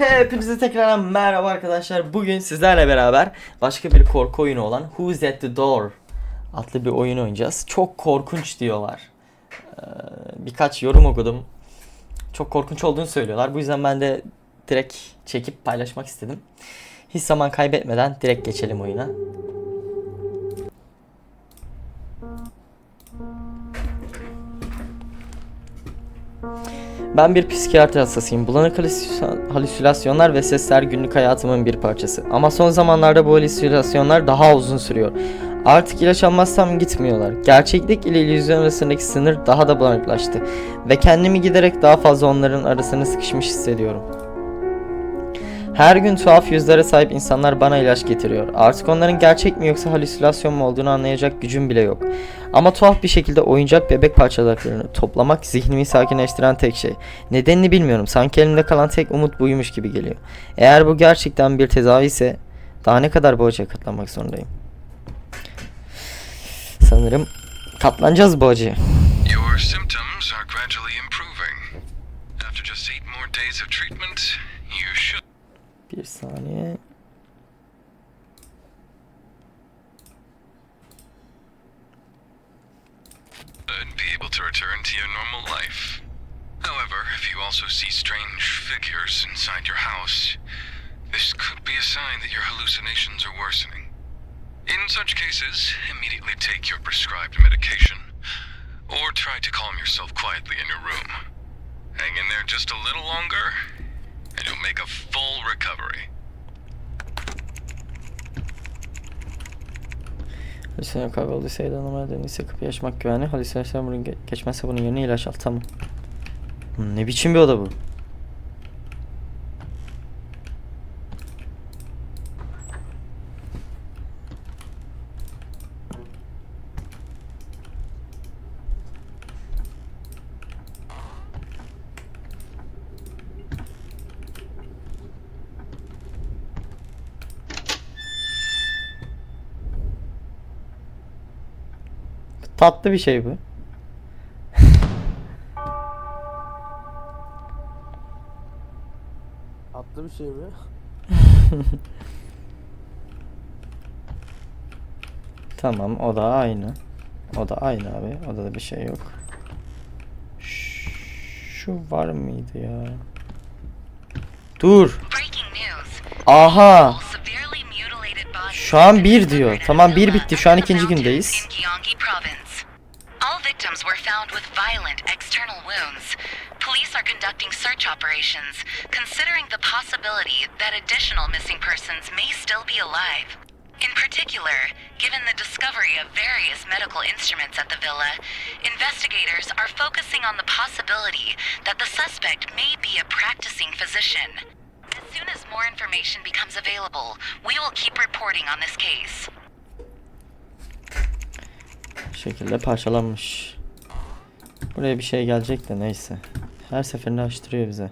Hepinize tekrar merhaba arkadaşlar. Bugün sizlerle beraber başka bir korku oyunu olan Who's at the Door adlı bir oyun oynayacağız. Çok korkunç diyorlar. Ee, birkaç yorum okudum. Çok korkunç olduğunu söylüyorlar. Bu yüzden ben de direkt çekip paylaşmak istedim. Hiç zaman kaybetmeden direkt geçelim oyuna. Ben bir psikiyatri hastasıyım. Bulanık halüsina- halüsinasyonlar ve sesler günlük hayatımın bir parçası. Ama son zamanlarda bu halüsinasyonlar daha uzun sürüyor. Artık ilaç almazsam gitmiyorlar. Gerçeklik ile illüzyon arasındaki sınır daha da bulanıklaştı. Ve kendimi giderek daha fazla onların arasına sıkışmış hissediyorum. Her gün tuhaf yüzlere sahip insanlar bana ilaç getiriyor. Artık onların gerçek mi yoksa halüsinasyon mu olduğunu anlayacak gücüm bile yok. Ama tuhaf bir şekilde oyuncak bebek parçalarını toplamak zihnimi sakinleştiren tek şey. Nedenini bilmiyorum. Sanki elimde kalan tek umut buymuş gibi geliyor. Eğer bu gerçekten bir tedavi ise daha ne kadar bu katlanmak zorundayım? Sanırım katlanacağız bu acıya. Your symptoms are gradually improving. After just eight more days of treatment, you should Bir saniye. be able to return to your normal life. However, if you also see strange figures inside your house, this could be a sign that your hallucinations are worsening. In such cases, immediately take your prescribed medication, or try to calm yourself quietly in your room. Hang in there just a little longer, recovery. Halüsinasyon kaybolduysa ya da normal döndüyse kapıyı açmak güvenli. Halüsinasyon bunu ge- geçmezse bunun yerine ilaç al. Tamam. Ne biçim bir oda bu? Tatlı bir şey bu. Atlı bir şey mi? Tamam o da aynı. O da aynı abi. Odada bir şey yok. Şu var mıydı ya? Dur. Aha. Şu an bir diyor. Tamam, bir bitti. Şu an ikinci gündeyiz. Violent external wounds. Police are conducting search operations, considering the possibility that additional missing persons may still be alive. In particular, given the discovery of various medical instruments at the villa, investigators are focusing on the possibility that the suspect may be a practicing physician. As soon as more information becomes available, we will keep reporting on this case. Şekilde parçalanmış. Buraya bir şey gelecek de neyse. Her seferinde açtırıyor bize.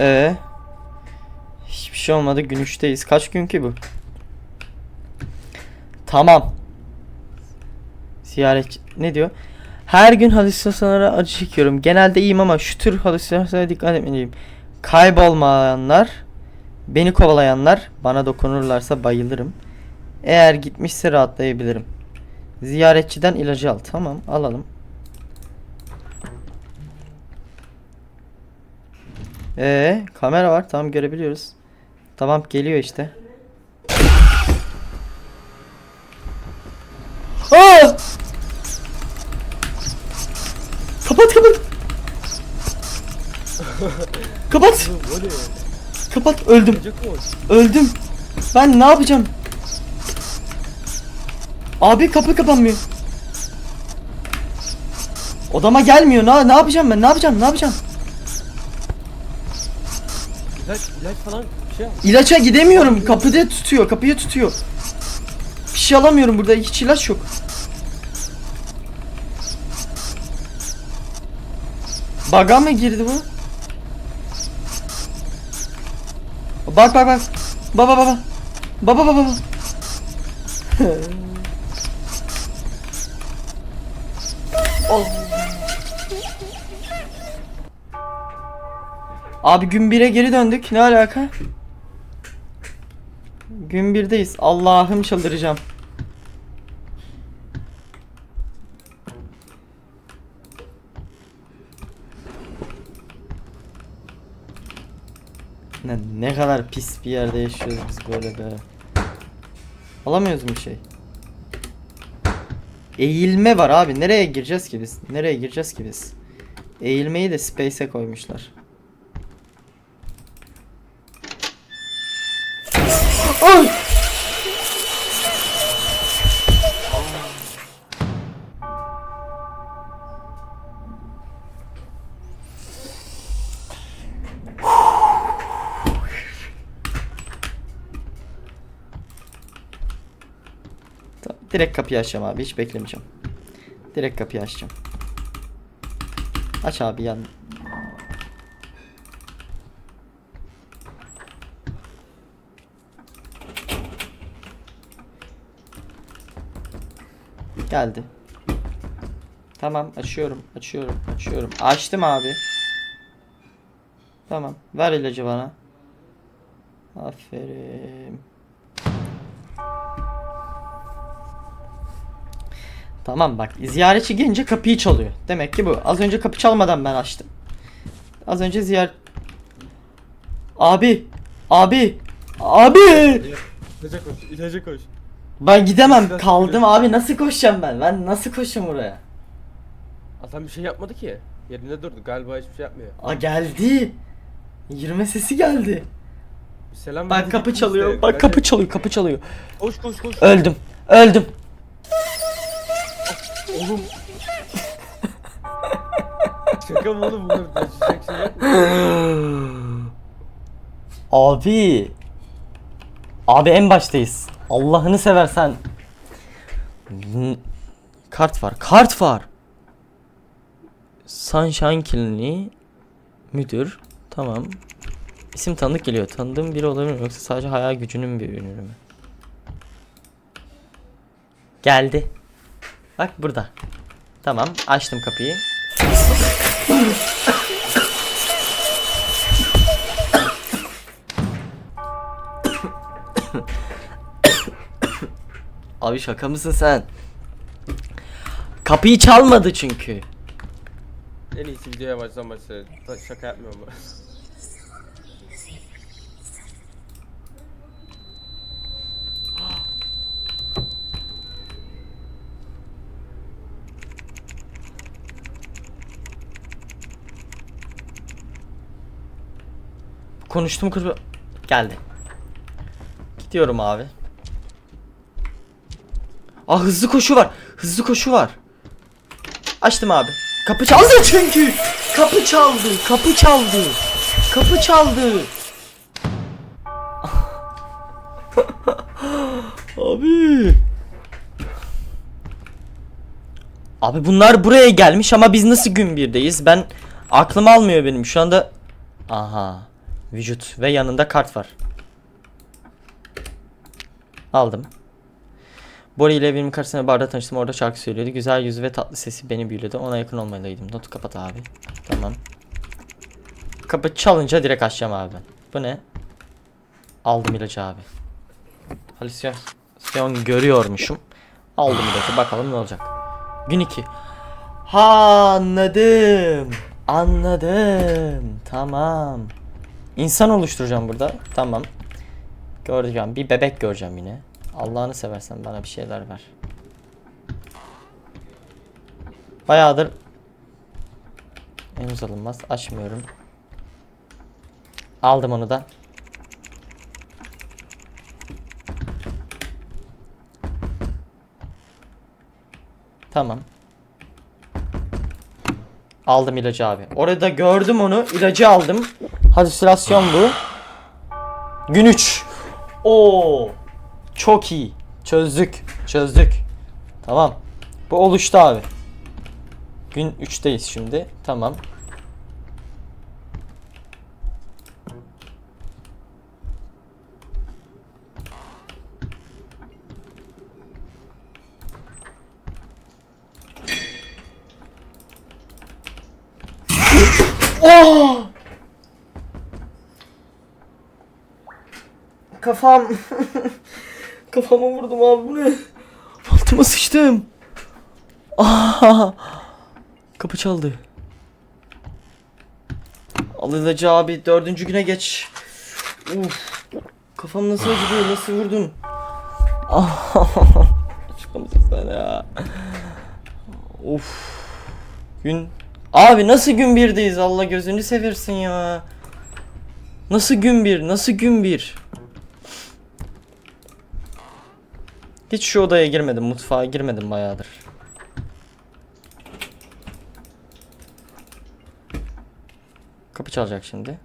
Ee, hiçbir şey olmadı. Gün 3'teyiz. Kaç gün ki bu? Tamam. Ziyaret ne diyor? Her gün halüsinasyonlara acı çekiyorum. Genelde iyiyim ama şu tür halüsinasyonlara dikkat etmeliyim. Kaybolmayanlar, beni kovalayanlar bana dokunurlarsa bayılırım. Eğer gitmişse rahatlayabilirim. Ziyaretçiden ilacı al. Tamam, alalım. Ee, kamera var. Tamam görebiliyoruz. Tamam geliyor işte. Aa! Kapat kapat. kapat. O ne? Kapat öldüm. Öldüm. Ben ne yapacağım? Abi kapı kapanmıyor. Odama gelmiyor. Ne, ne yapacağım ben? Ne yapacağım? Ne yapacağım? İlaç, ilaç falan bir şey al. İlaça gidemiyorum. Kapıda tutuyor. Kapıyı tutuyor. Bir şey alamıyorum burada. Hiç ilaç yok. Baga mı girdi bu? Bak bak bak. Baba baba. Baba baba. Oh. Abi gün 1'e geri döndük. Ne alaka? Gün 1'deyiz. Allah'ım çıldıracağım. Ne, ne kadar pis bir yerde yaşıyoruz biz böyle be. Alamıyoruz bir şey? Eğilme var abi. Nereye gireceğiz ki biz? Nereye gireceğiz ki biz? Eğilmeyi de space'e koymuşlar. Ay! Direkt kapıyı açacağım abi. Hiç beklemeyeceğim. Direkt kapıyı açacağım. Aç abi yan. Geldi. Tamam açıyorum açıyorum açıyorum. Açtım abi. Tamam ver ilacı bana. Aferin. Tamam bak ziyaretçi gelince kapıyı çalıyor. Demek ki bu. Az önce kapı çalmadan ben açtım. Az önce ziyaret... Abi! Abi! Abi! İlaca koş, ilaca koş. Ben gidemem. Kaldım abi. Nasıl koşacağım ben? Ben nasıl koşacağım oraya? Adam bir şey yapmadı ki. Yerinde durdu. Galiba hiçbir şey yapmıyor. Aa geldi. Yürüme sesi geldi. Selam Bak kapı çalıyor. Bak kapı çalıyor. Kapı çalıyor. Koş koş koş. Öldüm. Öldüm. Oğlum. Şaka mı oğlum bunlar? Şey yok mu? Abi. Abi en baştayız. Allah'ını seversen. N- Kart var. Kart var. Sunshine Kliniği müdür. Tamam. İsim tanıdık geliyor. Tanıdığım biri olabilir mi? Yoksa sadece hayal gücünün bir ürünü mü? Geldi. Bak burada. Tamam. Açtım kapıyı. Abi şaka mısın sen? Kapıyı çalmadı çünkü. En iyisi videoya baştan başlayalım. Şaka yapmıyorum bu. Konuştum kız geldi. Gidiyorum abi. Aa hızlı koşu var. Hızlı koşu var. Açtım abi. Kapı çaldı çünkü. Kapı çaldı. Kapı çaldı. Kapı çaldı. abi. Abi bunlar buraya gelmiş ama biz nasıl gün birdeyiz? Ben aklım almıyor benim şu anda. Aha. Vücut ve yanında kart var. Aldım. Bori ile evimin karşısında barda tanıştım. Orada şarkı söylüyordu. Güzel yüzü ve tatlı sesi beni büyüledi. Ona yakın olmalıydım. Notu kapat abi. Tamam. Kapı çalınca direkt açacağım abi ben. Bu ne? Aldım ilacı abi. Halüsinasyon görüyormuşum. Aldım ilacı. Bakalım ne olacak. Gün 2. Ha anladım. Anladım. Tamam. İnsan oluşturacağım burada. Tamam. Göreceğim. Bir bebek göreceğim yine. Allah'ını seversen bana bir şeyler ver. Bayağıdır henüz alınmaz. Açmıyorum. Aldım onu da. Tamam. Aldım ilacı abi. Orada gördüm onu. ilacı aldım. Halüsinasyon bu. Gün 3. Oo. Çok iyi. Çözdük. Çözdük. Tamam. Bu oluştu abi. Gün 3'teyiz şimdi. Tamam. Oh! Kafam. Kafama vurdum abi bu ne? Altıma sıçtım. Aa! Kapı çaldı. Al ilacı abi dördüncü güne geç. Uf. Kafam nasıl acıdı nasıl vurdun? Ah! Çıkamazsın sen ya. Of. Gün. Abi nasıl gün birdeyiz Allah gözünü seversin ya. Nasıl gün bir? Nasıl gün bir? Hiç şu odaya girmedim, mutfağa girmedim bayağıdır. Kapı çalacak şimdi.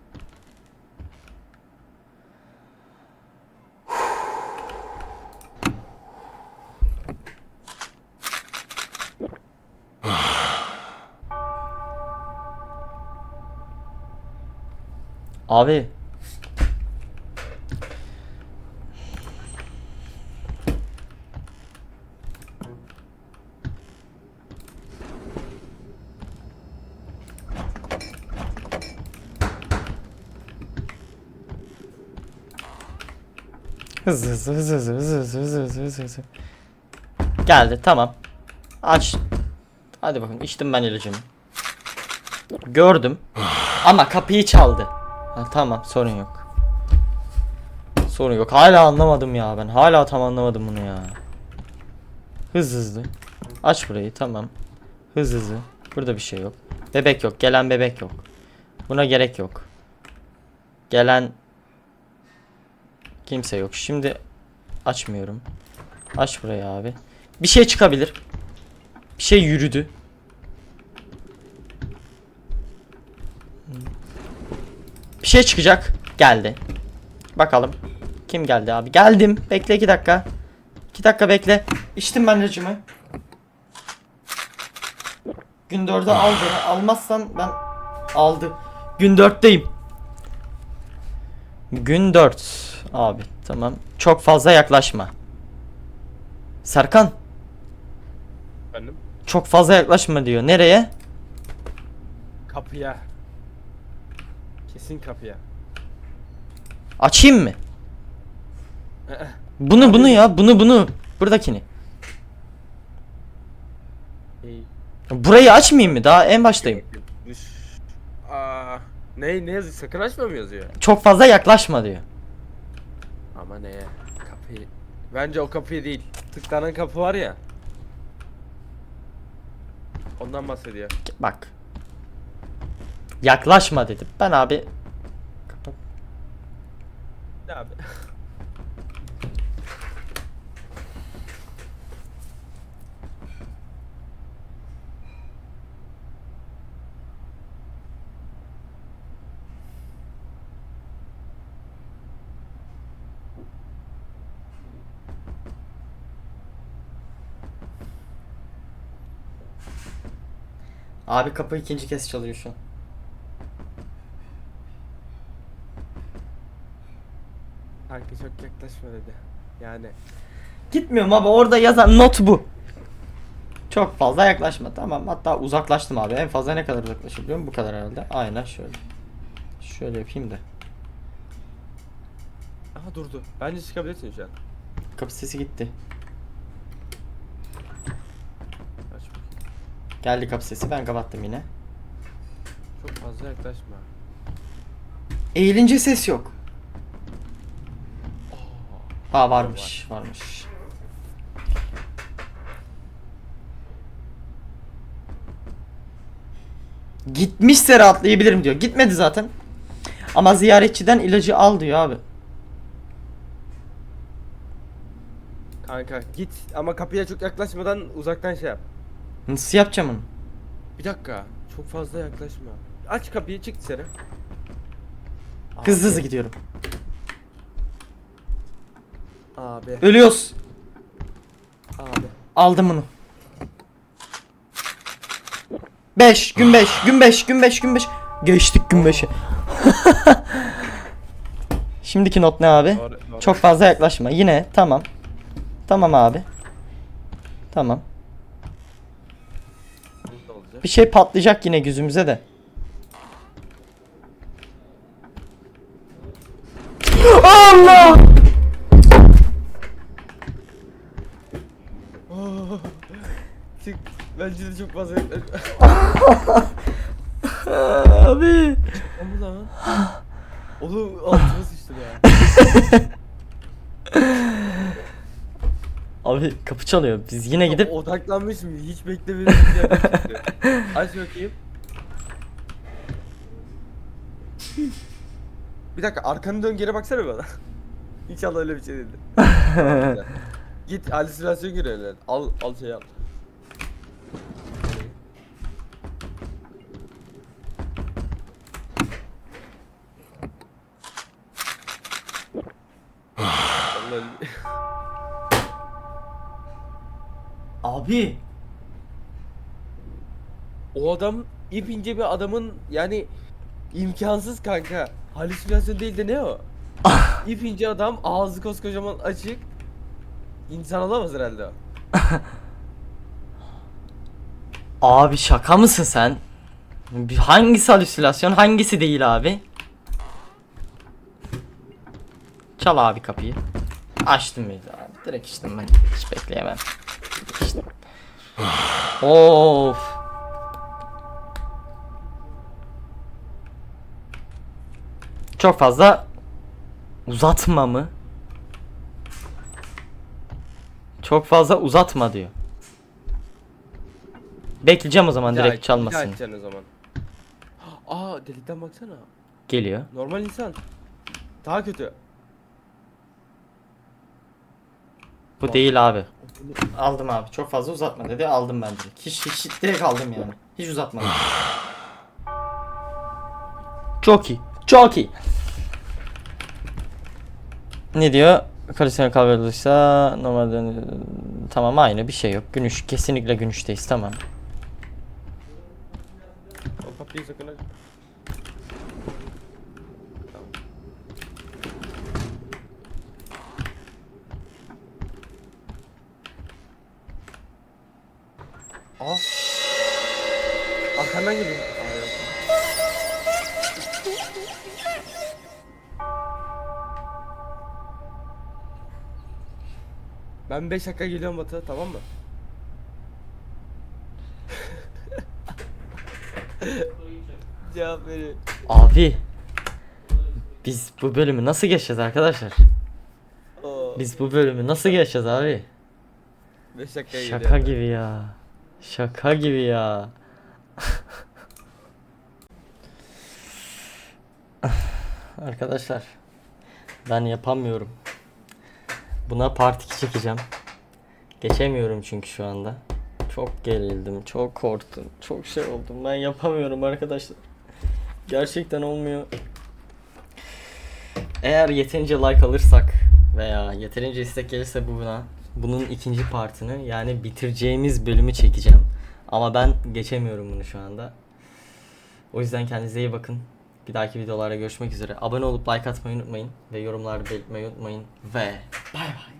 Abi. Hızlı hızlı hızlı hızlı hızlı hızlı hızlı hızlı hızlı. Geldi tamam. Aç. Hadi bakın içtim ben ilacımı. Gördüm. Ama kapıyı çaldı. Ha, tamam sorun yok. Sorun yok. Hala anlamadım ya ben. Hala tam anlamadım bunu ya. Hızlı hızlı. Aç burayı tamam. Hızlı hızlı. Burada bir şey yok. Bebek yok. Gelen bebek yok. Buna gerek yok. Gelen kimse yok. Şimdi açmıyorum. Aç burayı abi. Bir şey çıkabilir. Bir şey yürüdü. Bir şey çıkacak. Geldi. Bakalım. Kim geldi abi? Geldim. Bekle iki dakika. İki dakika bekle. İçtim ben ilacımı. Gün 4'e al beni. Almazsan ben aldı. Gün 4'teyim. Gün 4. Abi tamam. Çok fazla yaklaşma. Serkan. Efendim? Çok fazla yaklaşma diyor. Nereye? Kapıya. Kesin kapıya. Açayım mı? Ee, Bunu bunu ya. Bunu bunu. Buradakini. İyi. Burayı açmayayım mı? Daha en baştayım. Aa, ne ne yazıyor? Sakın açma mı yazıyor? Çok fazla yaklaşma diyor. Ama neye? Kapıyı. Bence o kapıyı değil. Tıklanan kapı var ya. Ondan bahsediyor. Bak. Yaklaşma dedim. Ben abi Kapat. Ne abi? Abi kapı ikinci kez çalıyor şu an. Kanka çok yaklaşma dedi. Yani Gitmiyorum abi orada yazan not bu. Çok fazla yaklaşma tamam hatta uzaklaştım abi en fazla ne kadar uzaklaşabiliyorum bu kadar herhalde aynen şöyle Şöyle yapayım da aha durdu. Bence çıkabilirsin şu an. kapı sesi gitti Aç bakayım. Geldi kapı sesi ben kapattım yine Çok fazla yaklaşma. Eğilince ses yok Aa varmış varmış Gitmişse rahatlayabilirim diyor. Gitmedi zaten. Ama ziyaretçiden ilacı al diyor abi. Kanka git ama kapıya çok yaklaşmadan uzaktan şey yap. Nasıl yapacağım onu? Bir dakika. Çok fazla yaklaşma. Aç kapıyı çık dışarı. Hızlı hızlı gidiyorum. Abi. Ölüyoruz. Abi. Aldım bunu. 5 gün 5 gün 5 gün 5 gün 5 Geçtik gün 5'e. Şimdiki not ne abi? Doğru, doğru. Çok fazla yaklaşma. Yine tamam. Tamam abi. Tamam. Bir şey patlayacak yine gözümüze de. Allah! Çık. Bence de çok fazla Abi. Oğlum altıma sıçtı ya. Abi kapı çalıyor. Biz yine gidip Odaklanmışım. Hiç beklemedim. bir yerden çıktı. Aç bakayım. Bir dakika arkanı dön geri baksana bana. İnşallah öyle bir şey değildir. Git halüsinasyon görüyorlar. Al al şey al. Vallahi- Abi. O adam ip ince bir adamın yani imkansız kanka. Halüsinasyon değil de ne o? ip ince adam ağzı koskocaman açık. İnsan olamaz herhalde o. Abi şaka mısın sen? Bir- Hangisi halüsinasyon hangisi değil abi? Çal abi kapıyı. Açtım bir abi. Direkt içtim ben. Hiç bekleyemem. Of. Çok fazla uzatma mı? Çok fazla uzatma diyor. Bekleyeceğim o zaman Ya, direkt çalmasın. açacaksın o zaman. Aa delikten baksana. Geliyor. Normal insan. Daha kötü. Bu değil abi. Aldım abi. Çok fazla uzatma dedi. Aldım ben direkt. Hiç, hiç direkt aldım yani. Hiç uzatmadım. Çok iyi. Çok iyi. Ne diyor? Kalisyon kaldırılırsa normalde tamam aynı bir şey yok. Günüş kesinlikle günüşteyiz tamam. O kapıyı sakın Aa. Arkandan geliyor. Ben 5 dakika geliyorum Batı tamam mı? Cevap verin. Abi. Biz bu bölümü nasıl geçeceğiz arkadaşlar? Biz bu bölümü nasıl geçeceğiz abi? 5 dakika Şaka gibi ya. Şaka gibi ya. Arkadaşlar ben yapamıyorum. Buna part 2 çekeceğim. Geçemiyorum çünkü şu anda. Çok gerildim, çok korktum, çok şey oldum. Ben yapamıyorum arkadaşlar. Gerçekten olmuyor. Eğer yeterince like alırsak veya yeterince istek gelirse buna bunun ikinci partını yani bitireceğimiz bölümü çekeceğim. Ama ben geçemiyorum bunu şu anda. O yüzden kendinize iyi bakın. Bir dahaki videolarda görüşmek üzere. Abone olup like atmayı unutmayın ve yorumlarda belirtmeyi unutmayın ve bay bay.